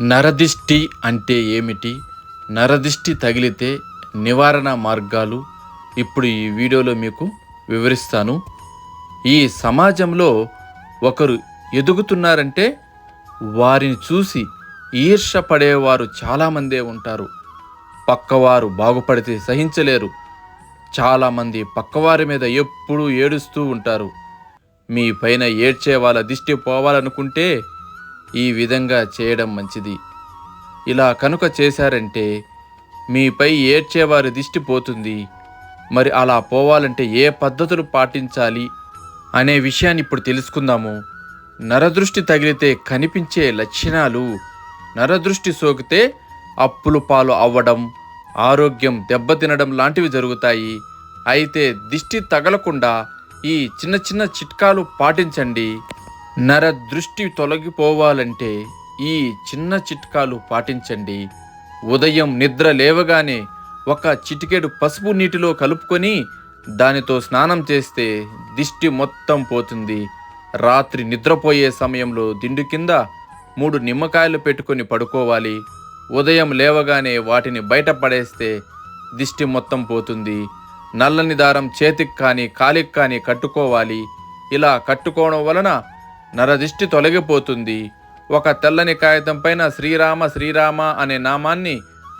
నరదిష్టి అంటే ఏమిటి? నరదిష్టి తగిలితే నివారణ మార్గాలు. ఇప్పుడు ఈ వీడియోలో మీకు వివరిస్తాను. ఈ సమాజంలో ఒకరు ఎదుగుతున్నారంటే వారిని చూసి ఈర్ష పడేవారు చాలామందే ఉంటారు. పక్కవారు బాగుపడితే సహించలేరు. చాలామంది పక్కవారి మీద ఎప్పుడూ ఏడుస్తూ ఉంటారు. మీ పైన ఏడ్చే వాళ్ళ దిష్టి పోవాలనుకుంటే ఈ విధంగా చేయడం మంచిది. ఇలా కనుక చేశారంటే మీపై ఏడ్చేవారి దిష్టి పోతుంది. మరి అలా పోవాలంటే ఏ పద్ధతులు పాటించాలి అనే విషయాన్ని ఇప్పుడు తెలుసుకుందాము. నరదృష్టి తగిలితే కనిపించే లక్షణాలు నరదృష్టి సోకితే అప్పులు పాలు అవ్వడం ఆరోగ్యం దెబ్బతినడం లాంటివి జరుగుతాయి. అయితే దిష్టి తగలకుండా ఈ చిన్న చిన్న చిట్కాలు పాటించండి. నర దృష్టి తొలగిపోవాలంటే ఈ చిన్న చిట్కాలు పాటించండి. ఉదయం నిద్ర లేవగానే ఒక చిటికెడు పసుపు నీటిలో కలుపుకొని దానితో స్నానం చేస్తే దిష్టి మొత్తం పోతుంది. రాత్రి నిద్రపోయే సమయంలో దిండు కింద మూడు నిమ్మకాయలు పెట్టుకొని పడుకోవాలి. ఉదయం లేవగానే వాటిని బయట పడేస్తే దిష్టి మొత్తం పోతుంది. నల్లని దారం చేతికి కానీ కాలికి కానీ కట్టుకోవాలి. ఇలా కట్టుకోవడం వలన నరదిష్టి తొలగిపోతుంది. ఒక తెల్లని కాగితం పైన శ్రీరామ శ్రీరామ అనే నామాన్ని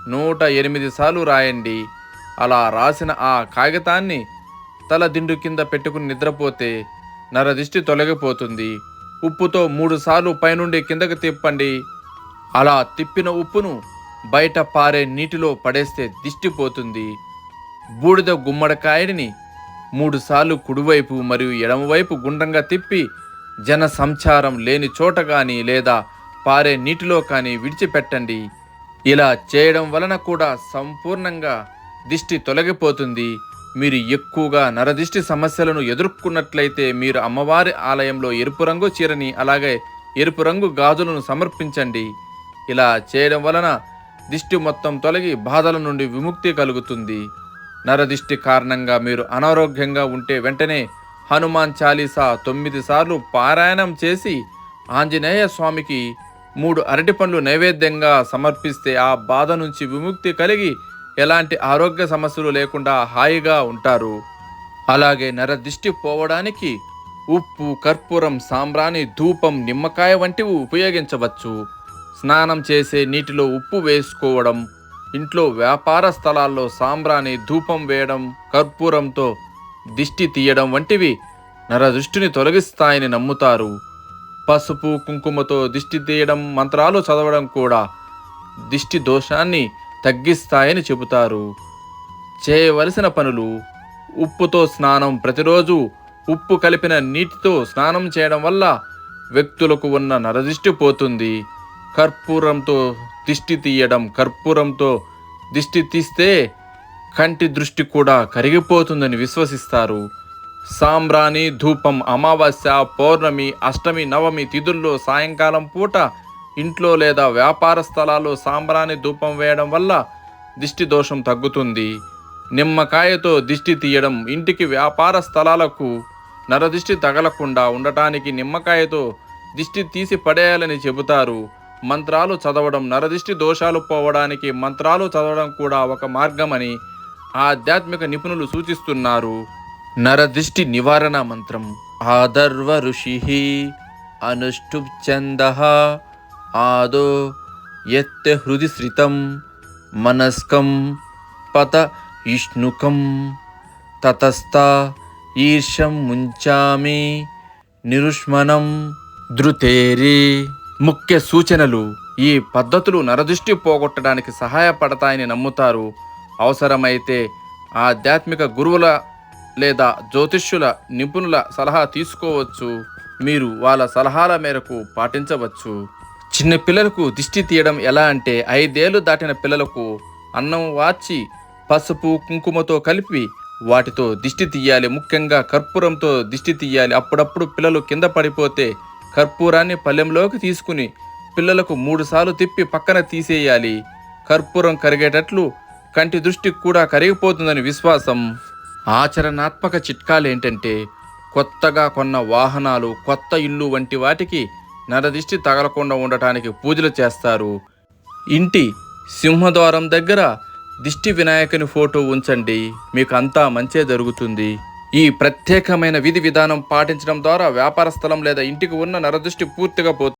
నూట ఎనిమిది సార్లు రాయండి. అలా రాసిన ఆ కాగితాన్ని తల దిండు కింద పెట్టుకుని నిద్రపోతే నరదిష్టి తొలగిపోతుంది. ఉప్పుతో మూడు సార్లు పైనుండి కిందకి తిప్పండి. అలా తిప్పిన ఉప్పును బయట పారే నీటిలో పడేస్తే దిష్టి పోతుంది. బూడిద గుమ్మడికాయని మూడుసార్లు కుడివైపు మరియు ఎడమవైపు గుండ్రంగా తిప్పి జన సంచారం లేని చోట కానీ లేదా పారే నీటిలో కానీ విడిచిపెట్టండి. ఇలా చేయడం వలన కూడా సంపూర్ణంగా దిష్టి తొలగిపోతుంది. మీరు ఎక్కువగా నరదిష్టి సమస్యలను ఎదుర్కొన్నట్లయితే మీరు అమ్మవారి ఆలయంలో ఎరుపు రంగు చీరని అలాగే ఎరుపు రంగు గాజులను సమర్పించండి. ఇలా చేయడం వలన దిష్టి మొత్తం తొలగి బాధల నుండి విముక్తి కలుగుతుంది. నరదిష్టి కారణంగా మీరు అనారోగ్యంగా ఉంటే వెంటనే హనుమాన్ చాలీసా తొమ్మిది సార్లు పారాయణం చేసి ఆంజనేయ స్వామికి మూడు అరటి పండ్లు నైవేద్యంగా సమర్పిస్తే ఆ బాధ నుంచి విముక్తి కలిగి ఎలాంటి ఆరోగ్య సమస్యలు లేకుండా హాయిగా ఉంటారు. అలాగే నరదిష్టి పోవడానికి ఉప్పు కర్పూరం సాంబ్రాణి ధూపం నిమ్మకాయ వంటివి ఉపయోగించవచ్చు. స్నానం చేసే నీటిలో ఉప్పు వేసుకోవడం ఇంట్లో వ్యాపార స్థలాల్లో సాంబ్రాణి ధూపం వేయడం కర్పూరంతో దిష్టి తీయడం వంటివి నరదృష్టిని తొలగిస్తాయని నమ్ముతారు. పసుపు కుంకుమతో దిష్టి తీయడం మంత్రాలు చదవడం కూడా దిష్టి దోషాన్ని తగ్గిస్తాయని చెబుతారు. చేయవలసిన పనులు ఉప్పుతో స్నానం ప్రతిరోజు ఉప్పు కలిపిన నీటితో స్నానం చేయడం వల్ల వ్యక్తులకు ఉన్న నరదిష్టి పోతుంది. కర్పూరంతో దిష్టి తీయడం కర్పూరంతో దిష్టి తీస్తే కంటి దృష్టి కూడా కరిగిపోతుందని విశ్వసిస్తారు. సాంబ్రాణి ధూపం అమావాస్య పౌర్ణమి అష్టమి నవమి తిథుల్లో సాయంకాలం పూట ఇంట్లో లేదా వ్యాపార స్థలాల్లో సాంబ్రాణి ధూపం వేయడం వల్ల దిష్టి దోషం తగ్గుతుంది. నిమ్మకాయతో దిష్టి తీయడం ఇంటికి వ్యాపార స్థలాలకు నరదిష్టి తగలకుండా ఉండటానికి నిమ్మకాయతో దిష్టి తీసి పడేయాలని చెబుతారు. మంత్రాలు చదవడం నరదిష్టి దోషాలు పోవడానికి మంత్రాలు చదవడం కూడా ఒక మార్గమని ఆధ్యాత్మిక నిపుణులు సూచిస్తున్నారు. నరదిష్టి నివారణ మంత్రం. ఆదర్వ ఋషి అనుష్ఠుప్చంద ఆదో ఎత్తె హృది శ్రితం మనస్కం పత ఇష్ణుకం. తతస్థ ఈర్షం ముంచామి నిరుష్మనం ధృతేరి. ముఖ్య సూచనలు. ఈ పద్ధతులు నరదృష్టి పోగొట్టడానికి సహాయపడతాయని నమ్ముతారు అవసరమైతే ఆధ్యాత్మిక గురువుల లేదా జ్యోతిష్యుల నిపుణుల సలహా తీసుకోవచ్చు. మీరు వాళ్ళ సలహాల మేరకు పాటించవచ్చు. చిన్న పిల్లలకు దిష్టి తీయడం ఎలా అంటే ఐదేళ్ళు దాటిన పిల్లలకు అన్నం వాచి పసుపు కుంకుమతో కలిపి వాటితో దిష్టి తీయాలి. ముఖ్యంగా కర్పూరంతో దిష్టి తీయాలి. అప్పుడప్పుడు పిల్లలు కింద పడిపోతే కర్పూరాన్ని పళ్ళెంలోకి తీసుకుని పిల్లలకు మూడుసార్లు తిప్పి పక్కన తీసేయాలి. కర్పూరం కరిగేటట్లు కంటి దృష్టి కూడా కరిగిపోతుందని విశ్వాసం. ఆచరణాత్మక చిట్కాలు ఏంటంటే కొత్తగా కొన్న వాహనాలు కొత్త ఇల్లు వంటి వాటికి నరదిష్టి తగలకుండా ఉండటానికి పూజలు చేస్తారు. ఇంటి సింహద్వారం దగ్గర దిష్టి వినాయకుని ఫోటో ఉంచండి మీకు అంతా మంచే జరుగుతుంది. ఈ ప్రత్యేకమైన విధి విధానం పాటించడం ద్వారా వ్యాపార స్థలం లేదా ఇంటికి ఉన్న నరదృష్టి పూర్తిగా పోతుంది.